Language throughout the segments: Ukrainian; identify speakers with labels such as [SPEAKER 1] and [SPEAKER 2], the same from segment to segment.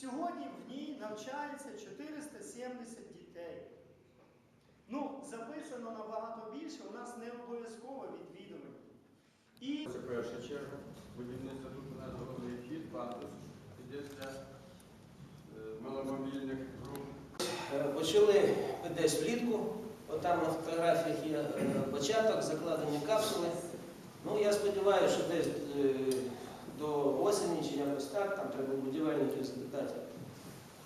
[SPEAKER 1] Сьогодні в ній навчається 470 дітей. Ну, записано набагато більше, у нас не обов'язково відвідування. І
[SPEAKER 2] Це перша черга. Будівництво тут у нас головний вхід, пандус. Іде для е, маломобільних груп.
[SPEAKER 3] Е, Почали ми десь влітку, отам на фотографіях є е, початок, закладені капсули. Ну, я сподіваюся, що десь до осені чи якось так, там треба будівельників запитати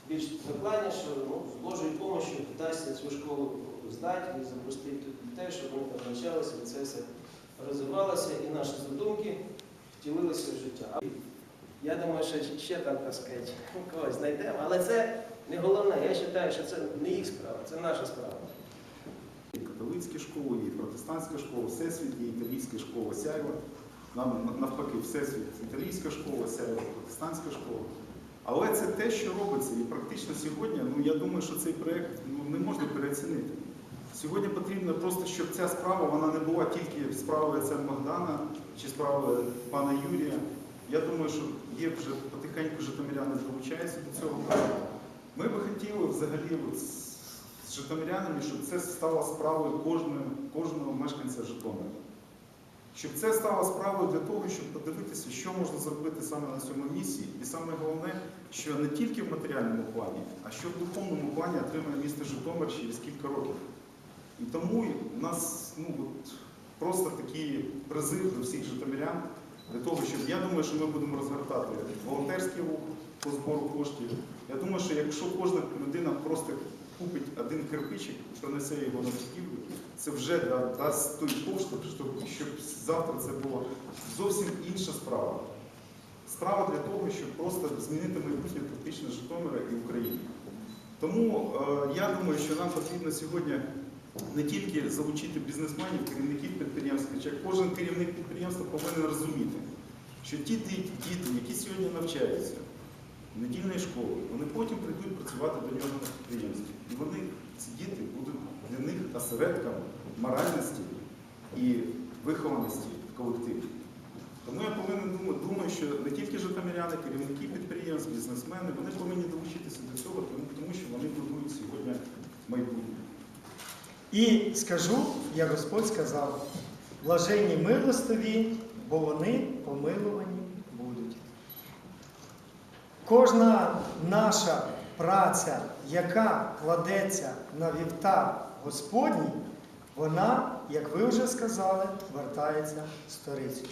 [SPEAKER 3] більш докладніше, що ну, з Божою допомогою вдасться цю школу здати і запустити тут дітей, щоб вони там навчалися, і це все розвивалося, і наші задумки втілилися в життя. Я думаю, що ще там, так сказати, когось знайдемо, але це не головне. Я вважаю, що це не їх справа, це наша справа.
[SPEAKER 4] І католицькі школи, і протестантська школа, Всесвіт, і італійська школа Сяйва. Нам навпаки, Всесвіт, італійська школа, Сяйва, протестантська школа. Але це те, що робиться. І практично сьогодні, ну я думаю, що цей проєкт ну, не можна переоцінити. Сьогодні потрібно просто, щоб ця справа вона не була тільки справою отця Богдана чи справою пана Юрія. Я думаю, що є вже потихеньку житомиряни долучаються до цього. Ми би хотіли взагалі от з житомирянами, щоб це стало справою кожного, кожного мешканця Житомира. Щоб це стало справою для того, щоб подивитися, що можна зробити саме на цьому місці. І саме головне, що не тільки в матеріальному плані, а що в духовному плані отримає місто Житомир через кілька років. І тому у нас ну, от, просто такий призив до всіх житомирян для того, щоб я думаю, що ми будемо розгортати волонтерський рух по збору коштів. Я думаю, що якщо кожна людина просто купить один кирпичик, принесе його на будівлю, це вже дасть той поштовх, щоб, щоб завтра це була зовсім інша справа. Справа для того, щоб просто змінити майбутнє фактично Житомира і України. Тому е, я думаю, що нам потрібно сьогодні не тільки залучити бізнесменів, керівників підприємств, хоча кожен керівник підприємства повинен розуміти, що ті діти, які сьогодні навчаються недільної школи, вони потім прийдуть працювати до нього на підприємстві. І вони, ці діти, будуть для них осередком моральності і вихованості в колективі. Тому я повинен думаю, що не тільки житомиряни, керівники підприємств, бізнесмени, вони повинні долучитися до цього, тому, що вони будують сьогодні майбутнє.
[SPEAKER 1] І скажу, як Господь сказав, блаженні милостиві, бо вони помилувані. Кожна наша праця, яка кладеться на вівтар Господній, вона, як ви вже сказали, вертається сторицею.